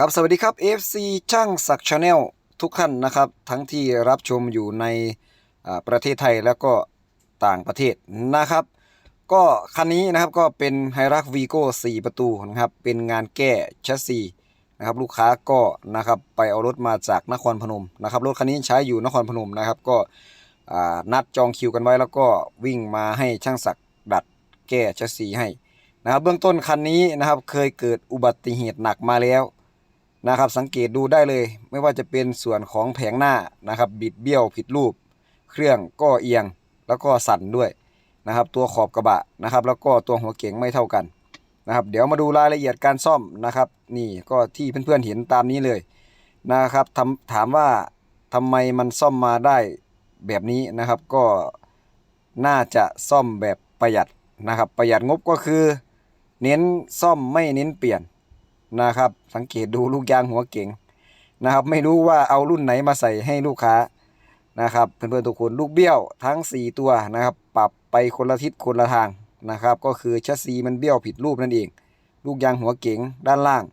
ครับสวัสดีครับ FC ช่างศักดิ์ชาแนลทุกท่านนะครับ ทั้งที่รับชมอยู่ในประเทศไทยแล้วก็ต่างประเทศนะครับ ก็คันนี้นะครับก็เป็นไฮรักวีโก้4ประตูนะครับ เป็นงานแก้แชสซีนะครับลูกค้าก็นะครับไปเอารถมาจากนครพนมนะครับรถคันนี้ใช้อยู่นครพนมนะครับ ก็นัดจองคิวกันไว้แล้วก็วิ่งมาให้ช่างศักดิ์ดัดแก้แชสซีให้นะครับเบื้องต้นคันนี้นะครับเคยเกิดอุบัติเหตุหนักมาแล้ว นะครับ สังเกตดูได้เลย ไม่ว่าจะเป็นส่วนของแผงหน้านะครับ บิดเบี้ยวผิดรูป เครื่องก็เอียงแล้วก็สั่นด้วยนะครับ ตัวขอบกระบะนะครับ แล้วก็ตัวหัวเก๋งไม่เท่ากันนะครับ เดี๋ยวมาดูรายละเอียดการซ่อมนะครับ นี่ก็ที่เพื่อนๆเห็นตามนี้เลยนะครับถามว่าทำไมมันซ่อมมาได้แบบนี้นะครับ ก็น่าจะซ่อมแบบประหยัดนะครับ ประหยัดงบก็คือ เน้นซ่อมไม่เน้นเปลี่ยน นะครับ สังเกตดูลูกยางหัวเก๋งนะครับ ไม่รู้ว่าเอารุ่นไหนมาใส่ให้ลูกค้านะครับ เพื่อนๆทุกคนลูกเบี้ยวทั้ง 4 ตัวนะครับ ปรับไปคนละทิศคนละทางนะครับ ก็คือชัสซีมันเบี้ยวผิดรูปนั่นเอง ลูกยางหัวเก๋งด้านล่าง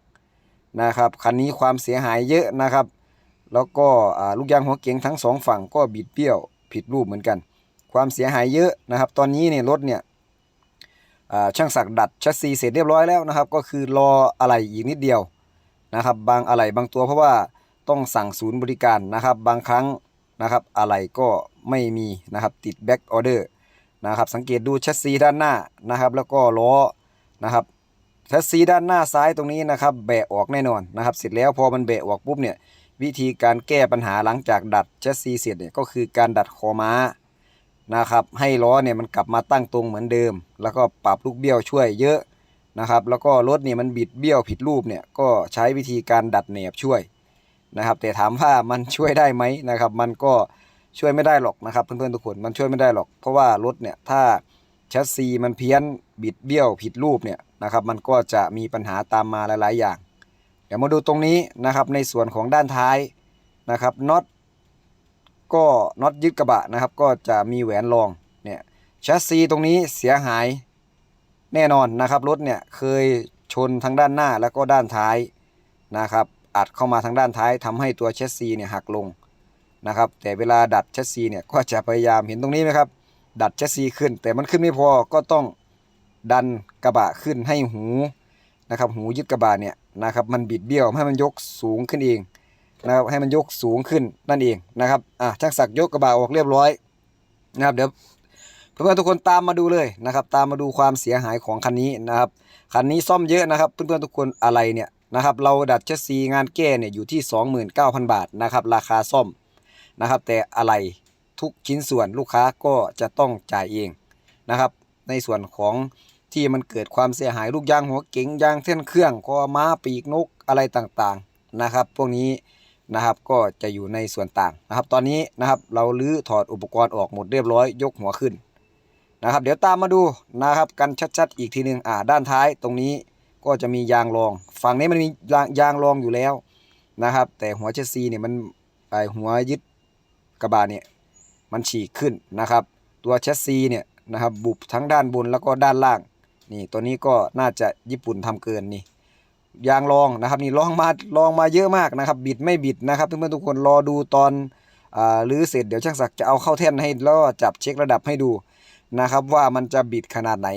นะครับคันนี้ความเสียหายเยอะนะครับ แล้วก็ลูกยางหัวเก๋งทั้งสองฝั่งก็บิดเบี้ยวผิดรูปเหมือนกัน ความเสียหายเยอะนะครับ ตอนนี้เนี่ยรถเนี่ย ช่างสักดัดแชสซีเสร็จเรียบร้อยแล้วนะครับ ก็คือรออะไหล่อีกนิดเดียวนะครับ บางอะไหล่บางตัวเพราะว่าต้องสั่งศูนย์บริการนะครับ บางครั้งนะครับอะไหล่ก็ไม่มีนะครับติดแบ็กออเดอร์นะครับ สังเกตดูแชสซีด้านหน้านะครับ แล้วก็ล้อนะครับแชสซีด้านหน้าซ้ายตรงนี้นะครับ แบะออกแน่นอนนะครับ เสร็จแล้วพอมันแบะออกปุ๊บเนี่ยวิธีการแก้ปัญหาหลังจากดัดแชสซีเสร็จเนี่ยก็คือการดัดคอม้า นะครับ ให้ล้อเนี่ยมันกลับมาตั้งตรงเหมือนเดิม แล้วก็ปรับลูกเบี้ยวช่วยเยอะนะครับ แล้วก็รถเนี่ยมันบิดเบี้ยวผิดรูปเนี่ยก็ใช้วิธีการดัดแหนบช่วยนะครับ แต่ถามว่ามันช่วยได้ไหมนะครับ มันก็ช่วยไม่ได้หรอกนะครับเพื่อนๆทุกคนมันช่วยไม่ได้หรอก เพราะว่ารถเนี่ยถ้าแชสซีมันเพี้ยนบิดเบี้ยวผิดรูปเนี่ยนะครับ มันก็จะมีปัญหาตามมาหลายๆอย่าง เดี๋ยวมาดูตรงนี้นะครับในส่วนของด้านท้ายนะครับน็อต ก็น็อตยึดกระบะนะครับ ก็จะมีแหวนรองเนี่ยแชสซีตรงนี้เสียหายแน่นอนนะครับรถเนี่ยเคยชนทั้งด้านหน้าแล้วก็ด้านท้ายนะครับอัดเข้ามาทางด้านท้ายทำให้ตัวแชสซีเนี่ยหักลงนะครับ แต่เวลาดัดแชสซีเนี่ยก็จะพยายามเห็นตรงนี้ไหมครับ ดัดแชสซีขึ้น แต่มันขึ้นไม่พอก็ต้องดันกระบะขึ้นให้หูนะครับ หูยึดกระบะเนี่ยนะครับ มันบิดเบี้ยวให้มันยกสูงขึ้นเอง นะครับให้มันยกสูงขึ้นนั่นเองนะครับอะช่างศักยกกระบะออกเรียบร้อยนะครับเดี๋ยวเพื่อนๆทุกคนตามมาดูเลยนะครับตามมาดูความเสียหายของคันนี้นะครับคันนี้ซ่อมเยอะนะครับเพื่อนๆทุกคนอะไรเนี่ยนะครับเราดัดเชสซีงานแก้เนี่ยอยู่ที่ 29,000 บาทนะครับราคาซ่อมนะครับแต่อะไรทุกชิ้นส่วนลูกค้าก็จะต้องจ่ายเองนะครับในส่วนของที่มันเกิดความเสียหายลูกยางหัวเก๋งยางเส้นเครื่องคอม้าปีกนกอะไรต่างๆนะครับพวกนี้ นะครับ ก็จะอยู่ในส่วนต่างนะครับ ตอนนี้นะครับเราลื้อถอดอุปกรณ์ออกหมดเรียบร้อยยกหัวขึ้นนะครับ เดี๋ยวตามมาดูนะครับ กันชัดๆ อีกทีหนึ่งอ่าด้านท้ายตรงนี้ก็จะมียางรอง ฝั่งนี้มันมียางรองอยู่แล้วนะครับ แต่หัวเชสซีเนี่ยมันไอหัวยึดกระบะเนี่ยมันฉีกขึ้นนะครับ ตัวเชสซีเนี่ยนะครับบุบทั้งด้านบนแล้วก็ด้านล่างนี่ตัวนี้ก็น่าจะญี่ปุ่นทำเกินนี่ ยางรองนะครับนี่ลองมาลองมาเยอะมากนะครับ บิดไม่บิดนะครับเพื่อนๆทุกคนรอดูตอนอ่ารื้อเสร็จเดี๋ยวช่างศักดิ์จะเอาเข้าแท่นให้แล้วจับเช็คระดับให้ดูนะครับ ว่ามันจะบิดขนาดไหน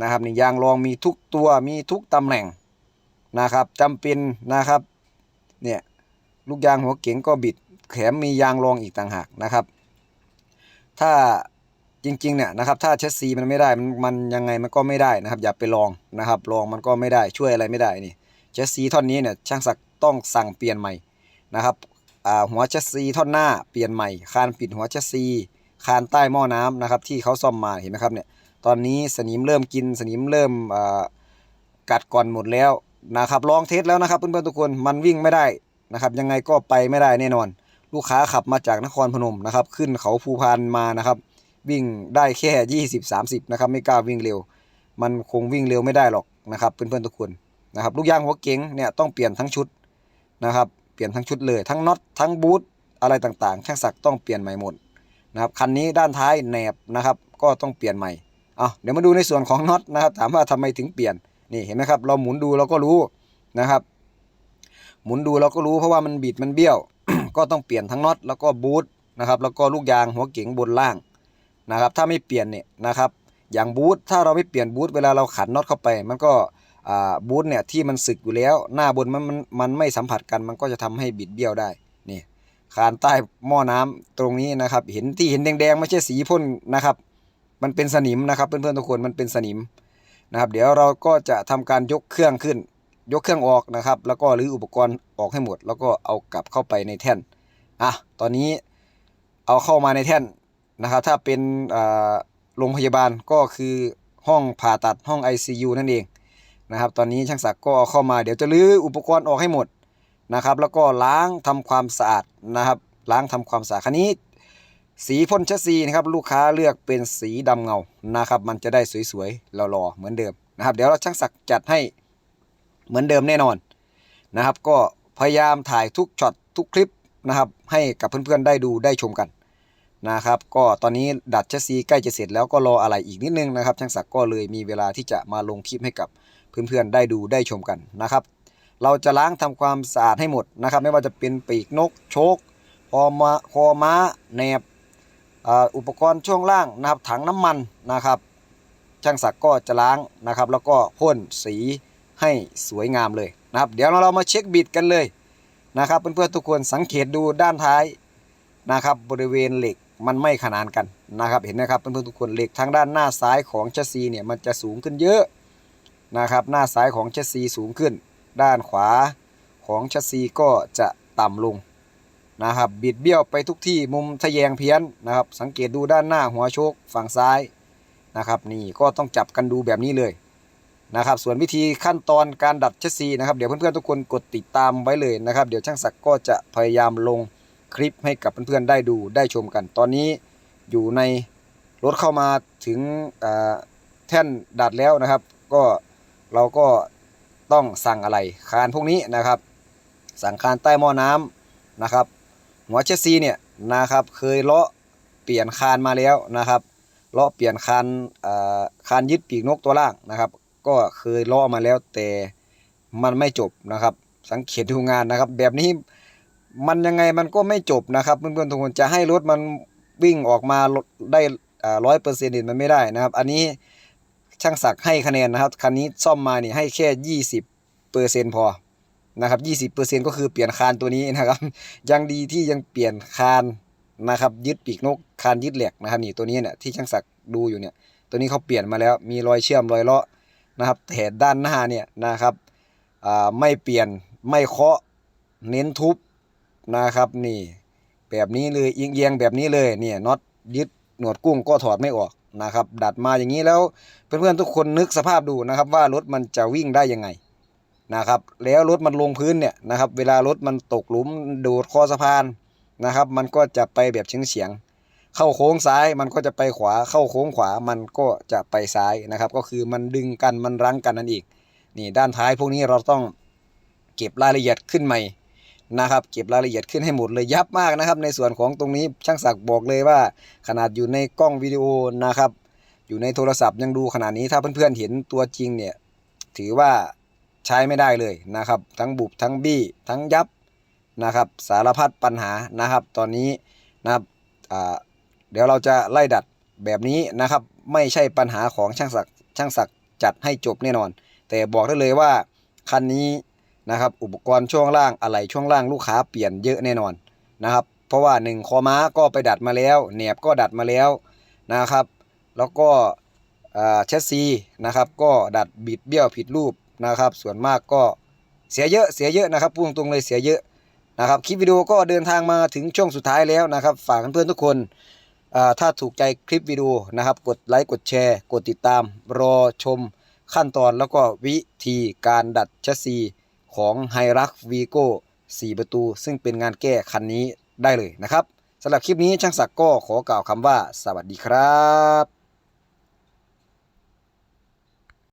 นะครับนี่ยางรองมีทุกตัวมีทุกตำแหน่งนะครับจำเป็นนะครับเนี่ยลูกยางหัวเก๋งก็บิดแถมมียางรองอีกต่างหากนะครับ ถ้าจริงๆเนี่ยนะครับถ้าเชสซีมันไม่ได้มันมันยังไงมันก็ไม่ได้นะครับ อย่าไปลองนะครับ ลองมันก็ไม่ได้ช่วยอะไรไม่ได้นี่ เชสซีท่อนนี้เนี่ยช่างศักต้องสั่งเปลี่ยนใหม่นะครับหัวเชสซีท่อนหน้าเปลี่ยนใหม่ คานปิดหัวเชสซีคานใต้หม้อน้ำนะครับที่เขาซ่อมมาเห็นไหมครับเนี่ยตอนนี้สนิมเริ่มกินสนิมเริ่มกัดก่อนหมดแล้วนะครับลองเทสแล้วนะครับเพื่อนๆทุกคนมันวิ่งไม่ได้นะครับยังไงก็ไปไม่ได้แน่นอน ลูกค้าขับมาจากนครพนมนะครับขึ้นเขาภูพานมานะครับ วิ่งได้แค่ 20 30นะครับไม่กล้าวิ่งเร็ว มันคงวิ่งเร็วไม่ได้หรอกนะครับเพื่อนๆทุกคน นะครับลูกยางหัวเก๋งเนี่ยต้องเปลี่ยนทั้งชุดนะครับ เปลี่ยนทั้งชุดเลยทั้งน็อตทั้งบูทอะไรต่างๆ ช่างศักต้องเปลี่ยนใหม่หมดนะครับคันนี้ด้านท้ายแหนบนะครับก็ต้องเปลี่ยนใหม่เอาเดี๋ยวมาดูในส่วนของน็อตนะครับ ถามว่าทำไมถึงเปลี่ยนนี่เห็นไหมครับ เราหมุนดูเราก็รู้นะครับ หมุนดูเราก็รู้เพราะว่ามันบิดมันเบี้ยว ก็ต้องเปลี่ยนทั้งน็อตแล้วก็บูทนะครับ แล้วก็ลูกยางหัวเก๋งบนล่างนะครับ ถ้าไม่เปลี่ยนเนี่ยนะครับ อย่างบูทถ้าเราไม่เปลี่ยนบูทเวลาเราขันน็อตเข้าไป มันก็อ่า บูทเนี่ยที่มันสึกอยู่แล้ว หน้าบนมันมันมันไม่สัมผัสกันมันก็จะทำให้บิดเบี้ยวได้นี่คานใต้หม้อน้ำตรงนี้นะครับ เห็นที่เห็นแดงๆไม่ใช่สีพ่นนะครับ มันเป็นสนิมนะครับเพื่อนๆทุกคนมันเป็นสนิมนะครับ เดี๋ยวเราก็จะทำการยกเครื่องขึ้น ยกเครื่องออกนะครับ แล้วก็รื้ออุปกรณ์ออกให้หมด แล้วก็เอากลับเข้าไปในแท่นอะตอนนี้เอาเข้ามาในแท่นนะครับ ถ้าเป็นโรงพยาบาลก็คือห้องผ่าตัดห้อง ICU นั่นเอง นะครับ ตอนนี้ช่างศักดิ์ก็เอาเข้ามาเดี๋ยวจะรื้ออุปกรณ์ออกให้หมดนะครับ แล้วก็ล้างทำความสะอาดนะครับ ล้างทำความสะอาดคันนี้ สีพ่นชัสซีนะครับลูกค้าเลือกเป็นสีดำเงานะครับ มันจะได้สวยๆหล่อๆเหมือนเดิมนะครับ เดี๋ยวเราช่างศักดิ์จัดให้เหมือนเดิมแน่นอนนะครับ ก็พยายามถ่ายทุกช็อตทุกคลิปนะครับ ให้กับเพื่อนๆได้ดูได้ชมกันนะครับ ก็ตอนนี้ดัดชัสซีใกล้จะเสร็จแล้วก็รออะไรอีกนิดนึงนะครับ ช่างศักดิ์ก็เลยมีเวลาที่จะมาลงคลิปให้กับ เพื่อนๆได้ดูได้ชมกันนะครับ เราจะล้างทำความสะอาดให้หมดนะครับ ไม่ว่าจะเป็นปีกนกโชคคอมาคอม้าแหนบอ,อุปกรณ์ช่วงล่างนะครับถังน้ำมันนะครับ ช่างศักดิ์ก็จะล้างนะครับ แล้วก็พ่นสีให้สวยงามเลยนะครับ เดี๋ยวเรามาเช็คบิดกันเลยนะครับ เพื่อนๆทุกคนสังเกตดูด้านท้ายนะครับบริเวณเหล็กมันไม่ขนานกันนะครับ เห็นไหมครับเพื่อนๆทุกคนเหล็กทางด้านหน้าซ้ายของแชสซีเนี่ยมันจะสูงขึ้นเยอะ นะครับ หน้าซ้ายของแชสซีสูงขึ้น ด้านขวาของแชสซีก็จะต่ำลงนะครับ บิดเบี้ยวไปทุกที่มุมทะแยงเพี้ยนนะครับ สังเกตดูด้านหน้าหัวโชคฝั่งซ้ายนะครับ นี่ก็ต้องจับกันดูแบบนี้เลยนะครับ ส่วนวิธีขั้นตอนการดัดแชสซีนะครับ เดี๋ยวเพื่อนๆทุกคนกดติดตามไว้เลยนะครับ เดี๋ยวช่างศักดิ์ก็จะพยายามลงคลิปให้กับเพื่อนๆได้ดูได้ชมกัน ตอนนี้อยู่ในรถเข้ามาถึงแท่นดัดแล้วนะครับ ก็ เราก็ต้องสั่งอะไรคานพวกนี้นะครับ สั่งคานใต้หม้อน้ำนะครับหัวเชสซีเนี่ยนะครับเคยเลาะเปลี่ยนคานมาแล้วนะครับเลาะเปลี่ยนคานคานยึดปีกนกตัวล่างนะครับ ก็เคยเลาะมาแล้วแต่มันไม่จบนะครับ สังเกตดูงานนะครับ แบบนี้มันยังไงมันก็ไม่จบนะครับเพื่อนๆทุกคนจะให้รถมันวิ่งออกมาได้ร้อยเปอร์เซ็นต์มันไม่ได้นะครับ อันนี้ ช่างศักดิ์ให้คะแนนนะครับคันนี้ซ่อมมานี่ให้แค่ยี่สิบเปอร์เซ็นพอนะครับยี่สิบเปอร์เซ็นก็คือเปลี่ยนคานตัวนี้นะครับ ยังดีที่ยังเปลี่ยนคานนะครับ ยึดปีกนกคานยึดเหล็กนะครับนี่ตัวนี้เนี่ยที่ช่างศักดิ์ดูอยู่เนี่ย ตัวนี้เขาเปลี่ยนมาแล้วมีรอยเชื่อมรอยเลาะนะครับแต่ด้านหน้าเนี่ยนะครับไม่เปลี่ยนไม่เคาะเน้นทุบนะครับนี่ แบบนี้เลยเอียงๆแบบนี้เลยเนี่ยน็อตยึดหนวดกุ้งก็ถอดไม่ออก นะครับ ดัดมาอย่างนี้แล้วเพื่อนๆทุกคนนึกสภาพดูนะครับ ว่ารถมันจะวิ่งได้ยังไงนะครับ แล้วรถมันลงพื้นเนี่ยนะครับ เวลารถมันตกหลุมโดดคอสะพานนะครับ มันก็จะไปแบบเฉียงเฉียงเข้าโค้งซ้ายมันก็จะไปขวาเข้าโค้งขวามันก็จะไปซ้ายนะครับ ก็คือมันดึงกันมันรั้งกันนั่นเองนี่ด้านท้ายพวกนี้เราต้องเก็บรายละเอียดขึ้นใหม่ นะครับเก็บรายละเอียดขึ้นให้หมดเลยยับมากนะครับ ในส่วนของตรงนี้ช่างศักดิ์บอกเลยว่า ขนาดอยู่ในกล้องวิดีโอนะครับ อยู่ในโทรศัพท์ยังดูขนาดนี้ถ้าเพื่อนๆเห็นตัวจริงเนี่ยถือว่าใช้ไม่ได้เลยนะครับ ทั้งบุบทั้งบี้ทั้งยับนะครับ สารพัดปัญหานะครับ ตอนนี้นะครับเดี๋ยวเราจะไล่ดัดแบบนี้นะครับ ไม่ใช่ปัญหาของช่างศักดิ์ช่างศักดิ์จัดให้จบแน่นอน แต่บอกได้เลยว่าคันนี้ นะครับอุปกรณ์ช่วงล่างอะไรช่วงล่างลูกค้าเปลี่ยนเยอะแน่นอนนะครับเพราะว่าหนึ่งคอม้าก็ไปดัดมาแล้วแหนบก็ดัดมาแล้วนะครับ แล้วก็อ่าแชสซีนะครับก็ดัดบิดเบี้ยวผิดรูปนะครับ ส่วนมากก็เสียเยอะเสียเยอะนะครับพูดตรงเลยเสียเยอะนะครับคลิปวิดีโอก็เดินทางมาถึงช่วงสุดท้ายแล้วนะครับ ฝากเพื่อนๆทุกคนถ้าถูกใจคลิปวิดีโอนะครับ กดไลค์กดแชร์ กดติดตาม รอชมขั้นตอนแล้วก็วิธีการดัดแชสซี ของไฮรักวีโก้4ประตู ซึ่งเป็นงานแก้คันนี้ได้เลยนะครับสำหรับคลิปนี้ช่างศักดิ์ก็ขอกล่าวคำว่า สวัสดีครับ